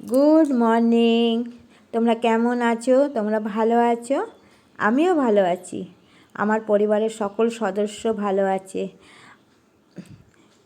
Good morning তোমরা কেমন আছো? তোমরা ভালো আছো? আমিও ভালো আছি। আমার পরিবারের সকল সদস্য ভালো আছে।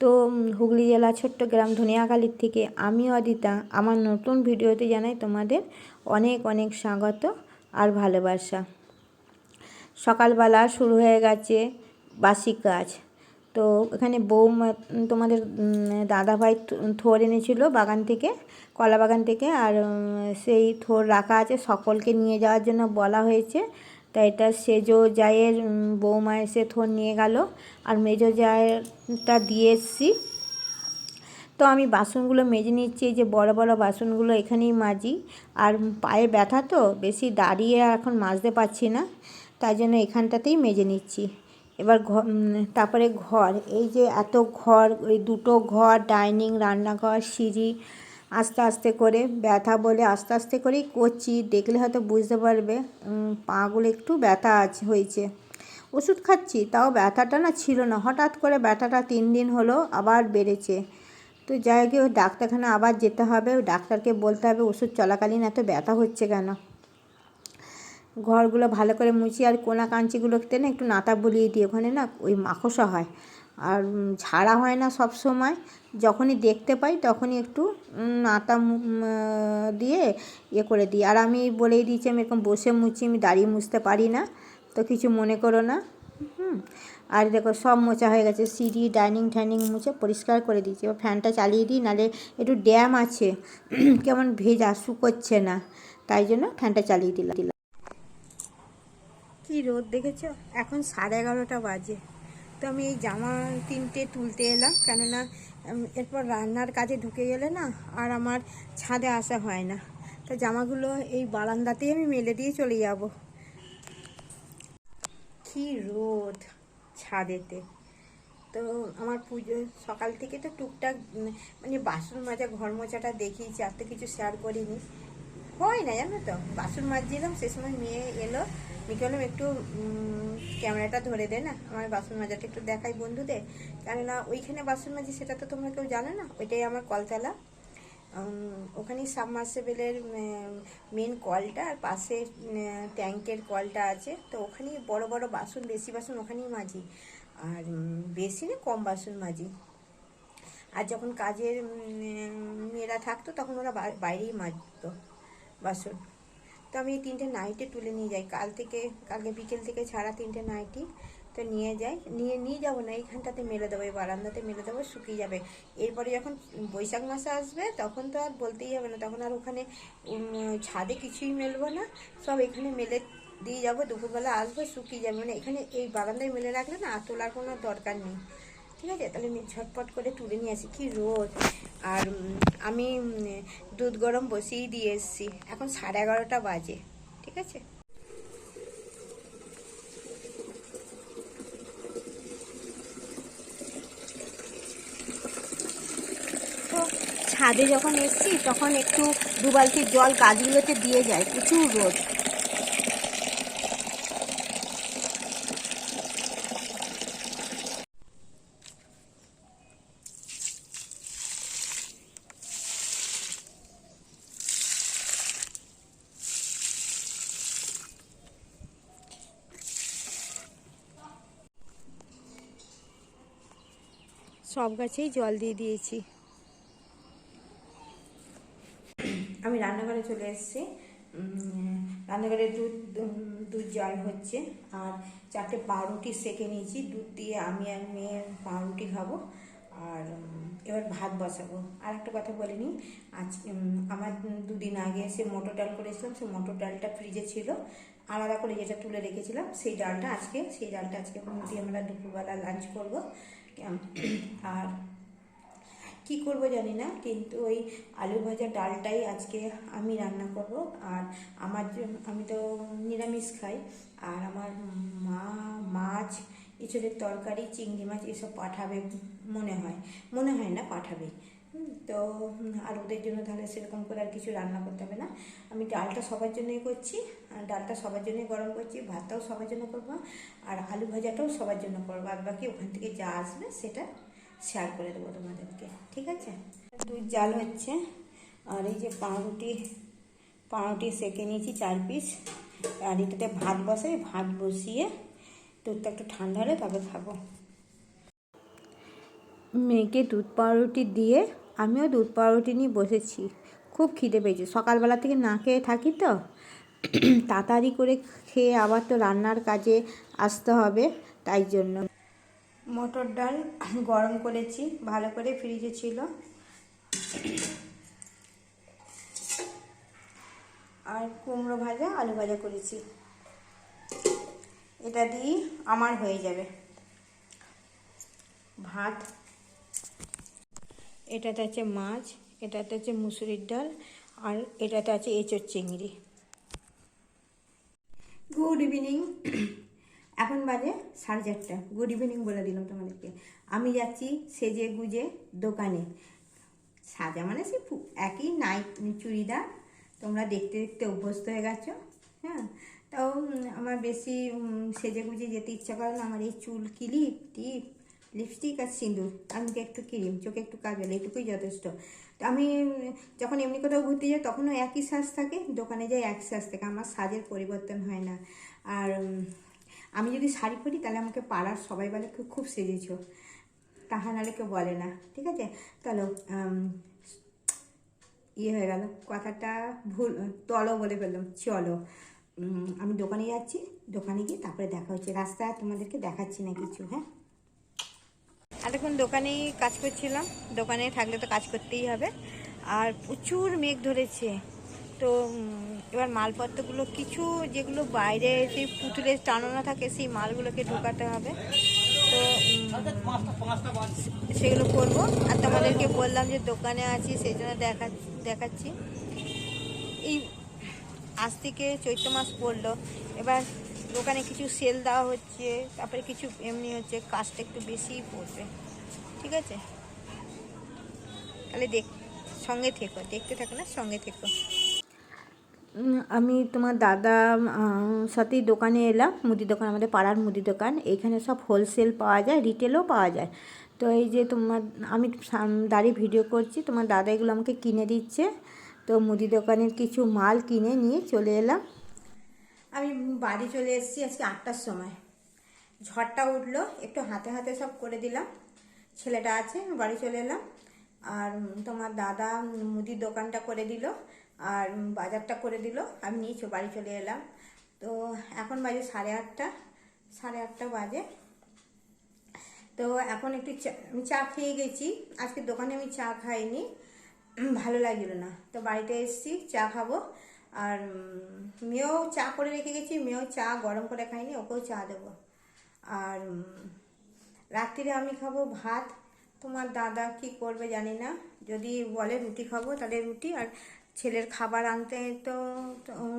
তো হুগলি জেলা ছোট্ট গ্রাম ধনিয়াখালীর থেকে আমি অদিতা। আমার নতুন ভিডিওতে জানাই তোমাদের অনেক অনেক স্বাগত আর ভালোবাসা। সকালবেলা শুরু হয়ে গেছে বাসি কাজ। তো এখানে বউ তোমাদের দাদাভাই থোর এনেছিল বাগান থেকে, কলা বাগান থেকে, আর সেই থোর রাখা আছে সকলকে নিয়ে যাওয়ার জন্য বলা হয়েছে। তাই এটা সেজো জায়ের বৌমা এসে থোর নিয়ে গেল, আর মেজো জায়েরটা দিয়ে এসছি। তো আমি বাসনগুলো মেজে নিচ্ছি, এই যে বড় বড় বাসনগুলো এখানেই মাজি। আর পায়ে ব্যথা তো, বেশি দাঁড়িয়ে এখন মাজতে পারছি না, তাই জন্য এখানটাতেই মেজে নিচ্ছি। এবার তারপরে ঘর। এই যে এত ঘর ওই দুটো ঘর, ডাইনিং, রান্নাঘর, সিঁড়ি, আস্তে আস্তে করে ব্যথা বলে আস্তে আস্তে করেই করছি। দেখলে হয়তো বুঝতে পারবে পাগুলো একটু ব্যথা আছে হয়েছে। ওষুধ খাচ্ছি, তাও ব্যথাটা না ছিল না। হঠাৎ করে ব্যথাটা তিন দিন হলো, আবার বেড়েছে। তো যাই হোক, ডাক্তারখানা আবার যেতে হবে। ডাক্তারকে বলতে হবে, ওষুধ চলাকালীন এত ব্যথা হচ্ছে কেন? ঘরগুলো ভালো করে মুছি আর কোনা কাঞ্চিগুলোতে না একটু নাতা বলিয়ে দিই। ওখানে না ওই মাকসা হয়। আর ঝাড়া হয় না সব সময়। যখনই দেখতে পাই তখনই একটু নাতা দিয়ে ইয়ে করে দিই। আর আমি বলেই দিয়েছি, আমি এরকম বসে মুছি, আমি দাঁড়িয়ে মুছতে পারি না। তো কিছু মনে করো না। হুম। আর দেখো সব মোচা হয়ে গেছে। সিঁড়ি, ডাইনিং, ঠাইনিং মুছে পরিষ্কার করে দিয়েছি। এবার ফ্যানটা চালিয়ে দিই নাহলে একটু ড্যাম আছে। কেমন ভেজা, শুকোচ্ছে না। তাই জন্য ফ্যানটা চালিয়ে দিলাম দিলাম। কি রোদ দেখেছ? এখন সাড়ে এগারোটা বাজে। তো আমি এই জামা তিনটে তুলতে এলাম, কেননা এরপর রান্নার কাজে ঢুকে গেলে না আর আমার ছাদে আসা হয় না। তো জামাগুলো এই বারান্দাতেই আমি মেলে দিয়ে চলে যাব। কি রোদ ছাদেতে। তো আমার পুজো, সকাল থেকে তো টুকটাক মানে বাসন মাজা, ঘর মোছাটা দেখিয়েছি, আর তো কিছু শেয়ার করিনি। হয় না জানো তো? বাসন মাজছিলাম সে সময় মেয়ে এলো। মেয়েকে বললাম একটু ক্যামেরাটা ধরে দে না আমার বাসন মাজাটা একটু দেখাই বন্ধুদের। কেননা ওইখানে বাসন মাজি সেটা তো তোমরা কেউ জানো না? ওইটাই আমার কলতলা। উম, ওখানেই সাবমার্সেবেলের মেন কলটা আর পাশে ট্যাঙ্কের কলটা আছে। তো ওখানেই বড় বড় বাসন বেশি বাসন ওখানেই মাজি। আর বেশি না কম বাসন মাজি। আর যখন কাজের মেয়েরা থাকতো তখন ওরা বাইরেই মাজতো। বাসন তো আমি এই তিনটে নাইটে তুলে নিয়ে যাই। কাল থেকে, কালকে বিকেল থেকে ছাড়া তিনটে নাইটি তো নিয়ে যাই। নিয়ে নিয়ে যাব না, এইখানটাতে মেলে দেবো, এই বারান্দাতে মেলে দেবো, শুকিয়ে যাবে। এরপরে যখন বৈশাখ মাসে আসবে, তখন তো আর বলতেই হবে না, তখন আর ওখানে ছাদে কিছুই মেলবো না। সব এখানে মেলে দিয়ে যাব, দুপুরবেলা আসব, শুকিয়ে যাবে। মানে এখানে এই বারান্দায় মেলে রাখলে না আর তোলার কোনো দরকার নেই। ঠিক আছে? তাহলে আমি ঝটপট করে তুলে নিয়ে আসি। কি রোদ। আর আমি দুধ গরম বসিয়েই দিয়ে এসেছি। এখন সাড়ে এগারোটা বাজে, ঠিক আছে? ছাদে যখন এসছি, তখন একটু দু বালতি জল গাছগুলোতে দিয়ে যায়। প্রচুর রোদ। সব গাছেই জল দিয়ে দিয়েছি। আমি রান্নাঘরে চলে এসেছি। রান্নাঘরে দুধ দুধ জল হচ্ছে। আর চারটে পাউরুটি সেকে নিয়েছি। দুধ দিয়ে আমি আর মেয়ে পাউরুটি খাব। আর এবার ভাত বসাবো। আর একটা কথা বলিনি, আজ আমার দুদিন আগে সে মটর ডাল করেছিলাম। সেই মটর ডালটা ফ্রিজে ছিল। আলাদা করে যেটা তুলে রেখেছিলাম, সেই ডালটা আজকে, সেই ডালটা আজকে দিয়ে আমরা দুপুরবেলা লাঞ্চ করব। আর কি করব জানি না, কিন্তু ওই আলু ভাজা ডালটাই আজকে আমি রান্না করব। আর আমার আমি তো নিরামিষ খাই। আর আমার মা, মাছ এছাড়া তরকারি, চিংড়ি মাছ এসব পাঠাবে মনে হয়। মনে হয় না পাঠাবে। তো আর ওদের জন্য তাহলে সেরকম করে আর কিছু রান্না করতে হবে না। আমি ডালটা সবার জন্যই করছি, আর ডালটা সবার জন্যই গরম করছি, ভাতটাও সবার জন্য করব, আর আলু ভাজাটাও সবার জন্য করব। আর বাকি ওখান থেকে যা আসবে সেটা শেয়ার করে দেবো তোমাদেরকে, ঠিক আছে? দুধ জাল হচ্ছে, আর এই যে পাউরুটি পাউরুটি সেকে নিয়েছি চার পিস আর এটাতে ভাত বসাই, ভাত বসিয়ে দুধটা একটু ঠান্ডা হলে তবে খাব। মেয়েকে দুধ পাউরুটি দিয়ে আমিও দুধ পাউরুটি নিয়ে বসেছি। খুব খিদে পেয়েছে। সকালবেলা থেকে না খেয়ে থাকি তো। তাড়াতাড়ি করে খেয়ে আবার তো রান্নার কাজে আসতে হবে, তাই জন্য। মটর ডাল গরম করেছি, ভালো করে ফ্রিজে ছিল। আর কুমড়ো ভাজা, আলু ভাজা করেছি। এটা দিয়েই আমার হয়ে যাবে। ভাত এটাতে আছে মাছ, এটাতে আছে মুসুরির ডাল, আর এটাতে আছে এঁচোর চিংড়ি। গুড ইভিনিং এখন বাজে সাড়ে চারটা। গুড ইভিনিং বলে দিলাম তোমাদেরকে। আমি যাচ্ছি সেজে গুজে দোকানে। সাজা মানে সে একই নাইট চুড়িদার। তোমরা দেখতে দেখতে অভ্যস্ত হয়ে গেছো হ্যাঁ? তাও আমার বেশি সেজে গুজে যেতে ইচ্ছা করে না। আমার এই চুল কিলিপ টিপ লিপস্টিক আর সিঁদুর আর মুখে একটু ক্রিম চোখে একটু কাজল, এইটুকুই যথেষ্ট। তো আমি যখন এমনি কোথাও ঘুরতে যাই, তখনও একই সাজ থাকে, দোকানে যাই এক সাজ থাকে, আমার সাজের পরিবর্তন হয় না। আর আমি যদি শাড়ি পরি, তাহলে আমাকে পাড়ার সবাই বলে, খুব খুব সেজেছো। তাহা নাহলে কেউ বলে না, ঠিক আছে? চলো ইয়ে হয়ে গেল, কথাটা ভুল, তলো বলে ফেললাম, চলো। আমি দোকানে যাচ্ছি, দোকানে গিয়ে তারপরে দেখা হচ্ছে। রাস্তায় তোমাদেরকে দেখাচ্ছি না কিছু হ্যাঁ? এতক্ষণ দোকানেই কাজ করছিলাম। দোকানে থাকলে তো কাজ করতেই হবে। আর প্রচুর মেঘ ধরেছে। তো এবার মালপত্রগুলো কিছু যেগুলো বাইরে সেই পুতুলে টানানো থাকে, সেই মালগুলোকে ঢোকাতে হবে। তো সেগুলো করব। আর তোমাদেরকে বললাম যে দোকানে আছি, সেই জন্য দেখা, দেখাচ্ছি। এই, আজ থেকে চৈত্র মাস পড়ল। এবার দোকানে কিছু সেল দেওয়া হচ্ছে, তারপরে কিছু এমনি হচ্ছে কাজটা একটু বেশিই পড়বে। ঠিক আছে? তাহলে দেখ, সঙ্গে থেকো, দেখতে থাকো না, সঙ্গে থেকো। আমি তোমার দাদা সাথেই দোকানে এলাম, মুদি দোকান, আমাদের পাড়ার মুদি দোকান। এখানে সব হোলসেল পাওয়া যায় রিটেলও পাওয়া যায়। তো এই যে তোমার, আমি দাঁড়িয়ে ভিডিও করছি, তোমার দাদা এগুলো আমাকে কিনে দিচ্ছে। তো মুদি দোকানের কিছু মাল কিনে নিয়ে চলে এলাম। আমি বাড়ি চলে এসেছি আজকে আটটার সময়। ঝড়টা উঠল, একটু হাতে হাতে সব করে দিলাম। ছেলেটা আছে বাড়ি চলে এলাম। আর তোমার দাদা মুদির দোকানটা করে দিল, আর বাজারটা করে দিল, আমি নিয়ে বাড়ি চলে এলাম। তো এখন বাজে সাড়ে আটটা সাড়ে আটটা বাজে। তো এখন একটু চা চা খেয়ে গেছি। আজকে দোকানে আমি চা খাইনি, ভালো লাগছিল না। তো বাড়িতে এসেছি, চা খাব। আর মেয়েও চা করে রেখে গেছি, মেয়েও চা গরম করে খাইনি ওকেও চা দেবো। আর রাত্রিরে আমি খাব ভাত। তোমার দাদা কি করবে জানি না। যদি বলে রুটি খাব তাহলে রুটি, আর ছেলের খাবার আনতে তো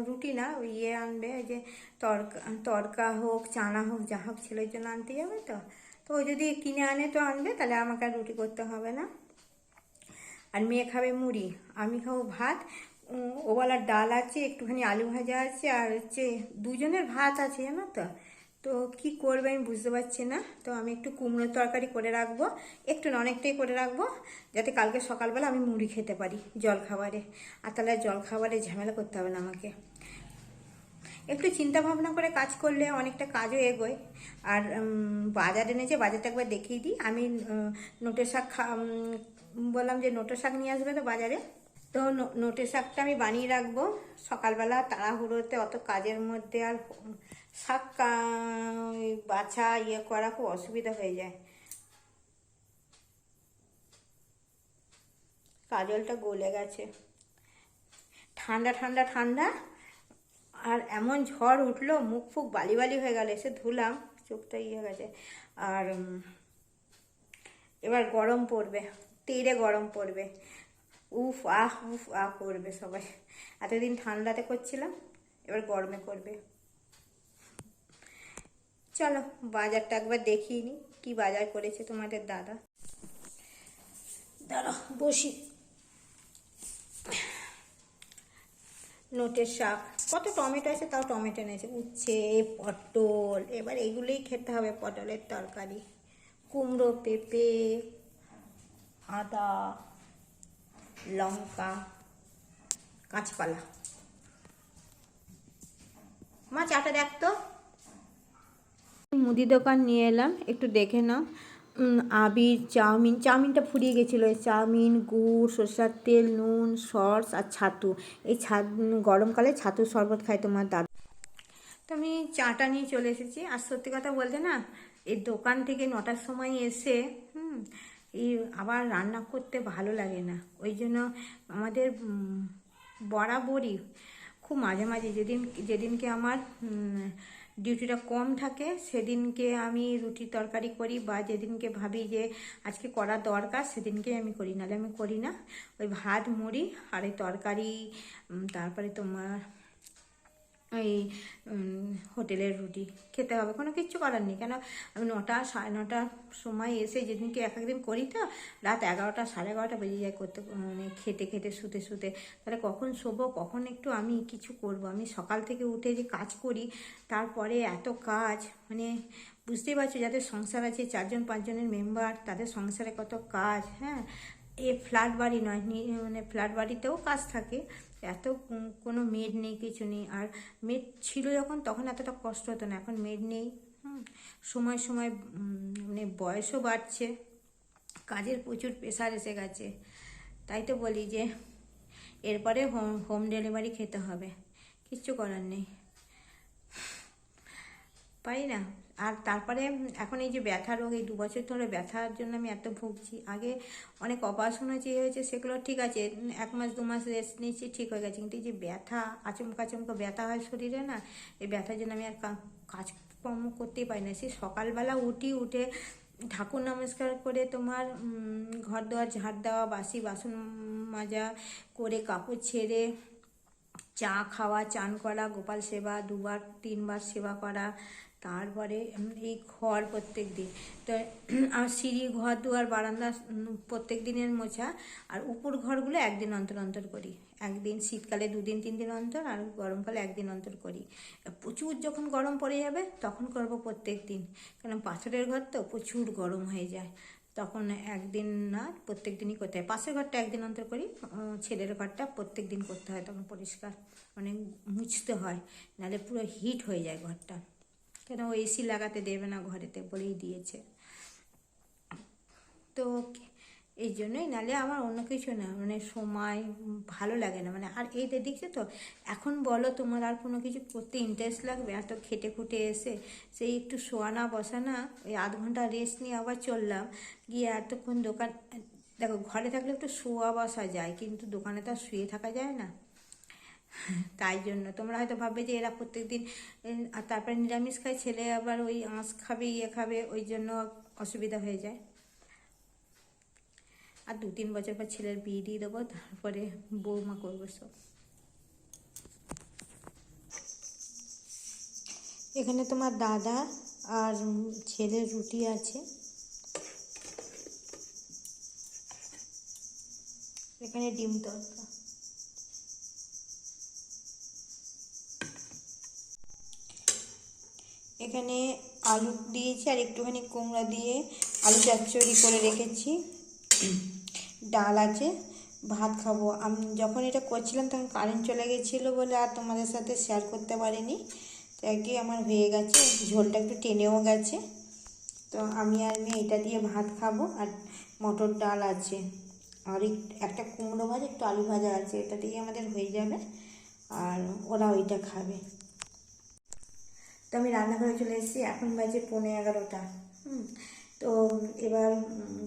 রুটি না, ওই ইয়ে আনবে, ওই যে তরকা তরকা হোক, চানা হোক, যা হোক ছেলের জন্য আনতে যাবে তো। তো ও যদি কিনে আনে তো আনবে, তাহলে আমাকে আর রুটি করতে হবে না। আর মেয়ে খাবে মুড়ি, আমি খাব ভাত। ওবেলার ডাল আছে, একটুখানি আলু ভাজা আছে, আর হচ্ছে দুজনের ভাত আছে, জানো তো? তো কি করবে আমি বুঝতে পারছি না। তো আমি একটু কুমড়োর তরকারি করে রাখব। একটু না অনেকটাই করে রাখব, যাতে কালকে সকালবেলা আমি মুড়ি খেতে পারি জল খাবারে আর তাহলে জল খাবারে ঝামেলা করতে হবে না আমাকে। একটু চিন্তা ভাবনা করে কাজ করলে অনেকটা কাজও এগোয়। আর বাজার এনেছে বাজারটা একবার দেখিয়ে দিই। আমি নোটের শাক খা বললাম যে নোটের শাক নিয়ে আসবে তো বাজারে। তো ন- নোটের শাকটা আমি বানিয়ে রাখব। সকালবেলা তাড়াহুড়োতে অত কাজের মধ্যে আর শাক বাছা ইয়ে করা খুব অসুবিধা হয়ে যায়। কাজলটা গলে গেছে। ঠান্ডা ঠান্ডা ঠান্ডা, আর এমন ঝড় উঠল, মুখ ফুক বালি বালি হয়ে গেল, এসে ধুলাম, চোখটা ইয়ে গেছে। আর এবার গরম পড়বে, তীরে গরম পড়বে। উফ, আহ উফ, আহ, করবে সবাই। এতদিন ঠান্ডাতে করছিলাম, এবার গরমে করবে। চলো, বাজারটা একবার দেখিয়ে নি, কি বাজার করেছে তোমাদের দাদা। দাঁড়া বসি। নোটের শাক, কত টমেটো আছে তাও টমেটো এনেছে। উচ্ছে, পটল, এবার এগুলোই খেতে হবে, পটলের তরকারি। কুমড়ো, পেঁপে, আদা। লঙ্কা কাঁচপালা মা চাটা দেখ তো। মুদি দোকান নিয়ে এলাম একটু দেখে নাও। আবির চাউমিন চাউমিনটা ফুরিয়ে গেছিল। চাউমিন গুড় সরষের তেল নুন সস আর ছাতু। এই ছা গরমকালে ছাতুর শরবত খায় তোমার দাদা। তো আমি চাটা নিয়ে চলে এসেছি। আর সত্যি কথা বলতে না এই দোকান থেকে নটার সময় এসে হুম এই আবার রান্না করতে ভালো লাগে না। ওই জন্য আমাদের বরাবরই খুব মাঝে মাঝে যেদিন, যেদিনকে আমার ডিউটিটা কম থাকে, সেদিনকে আমি রুটি তরকারি করি বা যেদিনকে ভাবি যে আজকে করা দরকার, সেদিনকে আমি করি, নাহলে আমি করি না। ওই ভাত, মুড়ি আর এই তরকারি তারপরে তোমার উম, হোটেলের রুটি খেতে হবে। কোনো কিচ্ছু করার নেই। কেন? আমি নটা সাড়ে নটার সময় এসে যেদিনকে এক একদিন করি তো রাত এগারোটা সাড়ে এগারোটা বেজে যায় করতে মানে খেতে খেতে শুতে শুতে। তাহলে কখন শোবো কখন একটু আমি কিছু করব? আমি সকাল থেকে উঠে যে কাজ করি তারপরে এত কাজ মানে বুঝতেই পারছ যাদের সংসার আছে চারজন পাঁচজনের মেম্বার তাদের সংসারে কত কাজ হ্যাঁ? এ ফ্ল্যাট বাড়ি নয় মানে ফ্ল্যাট বাড়িতেও কাজ থাকে। এত কোনো মেড নেই, কিছু নেই। আর মেড ছিল যখন, তখন এতটা কষ্ট হতো না। এখন মেড নেই সময় সময় মানে বয়সও বাড়ছে। কাজের প্রচুর প্রেশার এসে গেছে। তাই তো বলি যে, এরপরে হোম হোম ডেলিভারি খেতে হবে। কিচ্ছু করার নেই। পারি না। আর তারপরে এখন এই যে ব্যথা রোগ, এই দু বছর ধরে ব্যথার জন্য আমি এত ভুগছি। আগে অনেক অপারেশন হয়েছে ইয়ে হয়েছে, সেগুলো ঠিক আছে, এক মাস, দু মাস রেস্ট নিয়েছি, ঠিক হয়ে গেছে। কিন্তু এই যে ব্যথা আচমকা আচমকা ব্যথা হয় শরীরে না, এই ব্যথার জন্য আমি আর কাজকর্ম করতেই পারি না। সে সকালবেলা উঠি, উঠে ঠাকুর নমস্কার করে তোমার ঘর দেওয়া ঝাড় দেওয়া বাসি বাসন মাজা, করে কাপড় ছেড়ে চা খাওয়া, চান করা, গোপাল সেবা, দুবার, তিনবার সেবা করা, তারপরে এই ঘর প্রত্যেক দিন। তো আর সিঁড়ি, ঘর দুয়ার, বারান্দা প্রত্যেক দিনের মোছা। আর উপর ঘরগুলো একদিন অন্তর অন্তর করি। একদিন শীতকালে দুদিন তিন দিন অন্তর, আর গরমকালে একদিন অন্তর করি। প্রচুর যখন গরম পড়ে যাবে, তখন করব প্রত্যেক দিন। কারণ পাথরের ঘর তো প্রচুর গরম হয়ে যায়। তখন একদিন না, প্রত্যেক দিনই করতে হয়। পাশের ঘরটা একদিন অন্তর করি ছেলের ঘরটা প্রত্যেক দিন করতে হয়, তখন পরিষ্কার মানে মুছতে হয়, নাহলে পুরো হিট হয়ে যায় ঘরটা। কেন ও এসি লাগাতে দেবে না ঘরেতে বলেই দিয়েছে। তো এই জন্যই নালে আমার অন্য কিছু না মানে সময় ভালো লাগে না। মানে আর এই দেখছ তো এখন বলো তোমার আর কোনো কিছু করতে ইন্টারেস্ট লাগবে? এত খেটে খুটে এসে সেই একটু শোয়ানা বসানা ওই আধ ঘণ্টা রেস্ট নিয়ে আবার চললাম। গিয়ে এতক্ষণ দোকান দেখো ঘরে থাকলে একটু শোয়া বসা যায় কিন্তু দোকানে তো আর শুয়ে থাকা যায় না। তাই জন্য তোমরা হয়তো ভাববে যে এরা প্রত্যেকদিন উম, আর তারপরে নিরামিষ খায় ছেলে আবার ওই আঁশ খাবে ইয়ে খাবে ওই জন্য অসুবিধা হয়ে যায়। আর দু তিন বছর পর ছেলের বিয়ে দিয়ে দেবো, তারপরে বৌমা করব সব। এখানে তোমার দাদা আর ছেলের রুটি আছে। এখানে ডিম তড়কা এখানে আলু দিয়েছি আর একটুখানি কুমড়া দিয়ে আলু চচ্চড়ি করে রেখেছি। ডাল আছে, ভাত খাব। আমি, যখন এটা করছিলাম তখন কারেন্ট চলে গেছিল বলে আর তোমাদের সাথে শেয়ার করতে পারিনি। তো একই আমার হয়ে গেছে, ঝোলটা একটু টেনেও গেছে। তো আমি আর মেয়ে এটা দিয়ে ভাত খাব আর মটর ডাল আছে। আর এক- একটা কুমড়ো ভাজা, একটু আলু ভাজা আছে, এটা দিয়ে আমাদের হয়ে যাবে আর ওরা ওইটা খাবে। তো আমি রান্নাঘরে চলে এসেছি, এখন বাজে পৌনে এগারোটা। হুম, তো এবার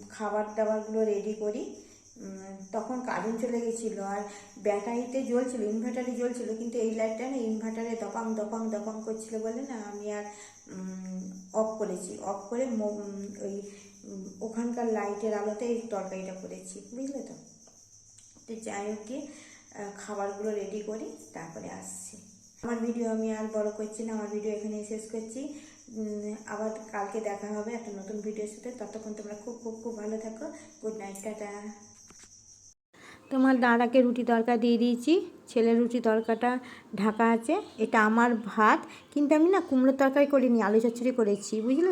খাবার দাবারগুলো রেডি করি। তখন কারেন্ট চলে গেছিল আর ব্যাটারিতে জ্বলছিল ইনভার্টারে জ্বলছিল, কিন্তু এই লাইটটা না ইনভার্টারে দপাং দপাং দপাং করছিল বলে না আমি আর অফ করেছি। অফ করে ওই ওখানকার লাইটের আলোতে এই তরকারিটা করেছি, বুঝলে তো? তো যাই হোক গিয়ে খাবারগুলো রেডি করি, তারপরে আসছি। আমার ভিডিও আমি আর বড় করছি না, আমার ভিডিও এখানেই শেষ করছি। আবার কালকে দেখা হবে একটা নতুন ভিডিওর সাথে। ততক্ষণ তোমরা খুব খুব খুব ভালো থাকো। Good night tata. তোমার দাদাকে রুটি তরকা দিয়ে দিয়েছি। ছেলের রুটি তরকাটা ঢাকা আছে। এটা আমার ভাত। কিন্তু আমি না কুমড়োর তরকারি করিনি, আলু চচ্চড়ি করেছি। বুঝলে?